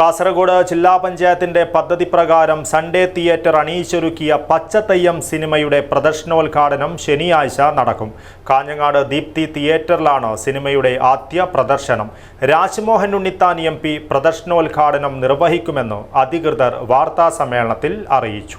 കാസർഗോഡ് ജില്ലാ പഞ്ചായത്തിന്റെ പദ്ധതി പ്രകാരം സൺഡേ തിയേറ്റർ അണിയിച്ചൊരുക്കിയ പച്ചത്തയ്യം സിനിമയുടെ പ്രദർശനോദ്ഘാടനം ശനിയാഴ്ച നടക്കും. കാഞ്ഞങ്ങാട് ദീപ്തി തിയേറ്ററിലാണ് സിനിമയുടെ ആദ്യ പ്രദർശനം. രാജ്മോഹൻ ഉണ്ണിത്താൻ എം പി പ്രദർശനോദ്ഘാടനം നിർവഹിക്കുമെന്ന് അധികൃതർ വാർത്താ സമ്മേളനത്തിൽ അറിയിച്ചു.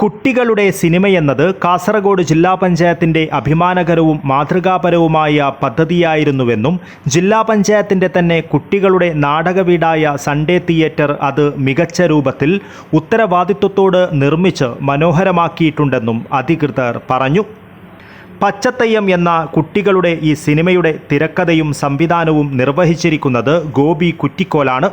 കുട്ടികളുടെ സിനിമയെന്നത് കാസർഗോഡ് ജില്ലാ പഞ്ചായത്തിന്റെ അഭിമാനകരവും മാതൃകാപരവുമായ പദ്ധതിയായിരുന്നുവെന്നും ജില്ലാ പഞ്ചായത്തിന്റെ തന്നെ കുട്ടികളുടെ നാടകവീടായ സൺഡേ തിയേറ്റർ അത് മികച്ച രൂപത്തിൽ ഉത്തരവാദിത്വത്തോട് നിർമ്മിച്ച് മനോഹരമാക്കിയിട്ടുണ്ടെന്നും അധികൃതർ പറഞ്ഞു. പച്ചത്തയ്യം എന്ന കുട്ടികളുടെ ഈ സിനിമയുടെ തിരക്കഥയും സംവിധാനവും നിർവഹിച്ചിരിക്കുന്നത് ഗോപി കുറ്റിക്കോലാണ്.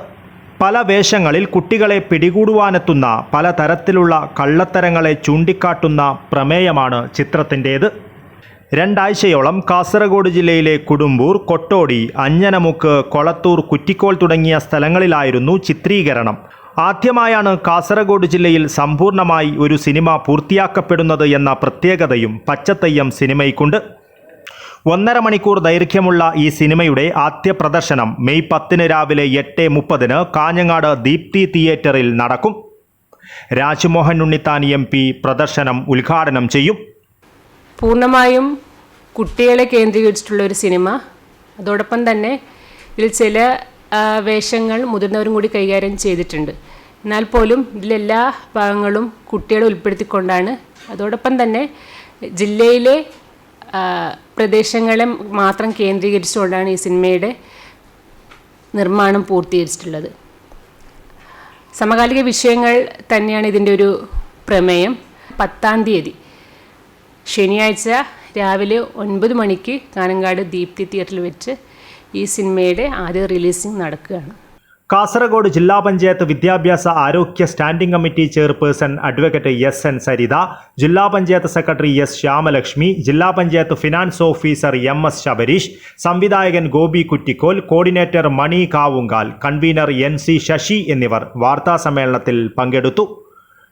പല വേഷങ്ങളിൽ കുട്ടികളെ പിടികൂടുവാനെത്തുന്ന പലതരത്തിലുള്ള കള്ളത്തരങ്ങളെ ചൂണ്ടിക്കാട്ടുന്ന പ്രമേയമാണ് ചിത്രത്തിന്റേത്. രണ്ടാഴ്ചയോളം കാസർഗോഡ് ജില്ലയിലെ കുടുംബൂർ കൊട്ടോടി അഞ്ഞനമുക്ക് കൊളത്തൂർ കുറ്റിക്കോൾ തുടങ്ങിയ സ്ഥലങ്ങളിലായിരുന്നു ചിത്രീകരണം. ആദ്യമായാണ് കാസർഗോഡ് ജില്ലയിൽ സമ്പൂർണമായി ഒരു സിനിമ പൂർത്തിയാക്കപ്പെടുന്നത് എന്ന പ്രത്യേകതയും പച്ചത്തയ്യം സിനിമയ്ക്കുണ്ട്. ഒന്നര മണിക്കൂർ ദൈർഘ്യമുള്ള ഈ സിനിമയുടെ ആദ്യ പ്രദർശനം മെയ് പത്തിന് രാവിലെ എട്ട് മുപ്പതിന് കാഞ്ഞങ്ങാട് ദീപ്തി തിയേറ്ററിൽ നടക്കും. രാജ്മോഹൻ ഉണ്ണിത്താൻ എം പി പ്രദർശനം ഉദ്ഘാടനം ചെയ്യും. പൂർണമായും കുട്ടികളെ കേന്ദ്രീകരിച്ചിട്ടുള്ള ഒരു സിനിമ. അതോടൊപ്പം തന്നെ ഇതിൽ ചില വേഷങ്ങൾ മുതിർന്നവരും കൂടി കൈകാര്യം ചെയ്തിട്ടുണ്ട്. എന്നാൽ പോലും ഇതിലെല്ലാ ഭാഗങ്ങളും കുട്ടികളെ ഉൾപ്പെടുത്തിക്കൊണ്ടാണ്. അതോടൊപ്പം തന്നെ ജില്ലയിലെ പ്രദേശങ്ങളെ മാത്രം കേന്ദ്രീകരിച്ചുകൊണ്ടാണ് ഈ സിനിമയുടെ നിർമ്മാണം പൂർത്തീകരിച്ചിട്ടുള്ളത്. സമകാലിക വിഷയങ്ങൾ തന്നെയാണ് ഇതിന്റെ ഒരു പ്രമേയം. പത്താം തീയതി. ശനിയാഴ്ച രാവിലെ ഒൻപത് മണിക്ക് കാനങ്കാട് ദീപ്തി തിയേറ്ററിൽ വെച്ച് ഈ സിനിമയുടെ ആദ്യ റിലീസിംഗ് നടക്കുകയാണ്. കാസർഗോഡ് ജില്ലാ പഞ്ചായത്ത് വിദ്യാഭ്യാസ ആരോഗ്യ standing committee chairperson advocate S N Saritha ജില്ലാ പഞ്ചായത്ത് സെക്രട്ടറി എസ് ശ്യാമലക്ഷ്മി ജില്ലാ panchayat finance officer M S Sabareesh സംവിധായകൻ Gopi Kuttikkol coordinator Mani Kavungal convener N C Sasi എന്നിവർ വാർത്താ സമ്മേളനത്തിൽ പങ്കെടുത്തു.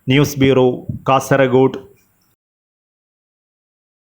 News bureau Kasaragod.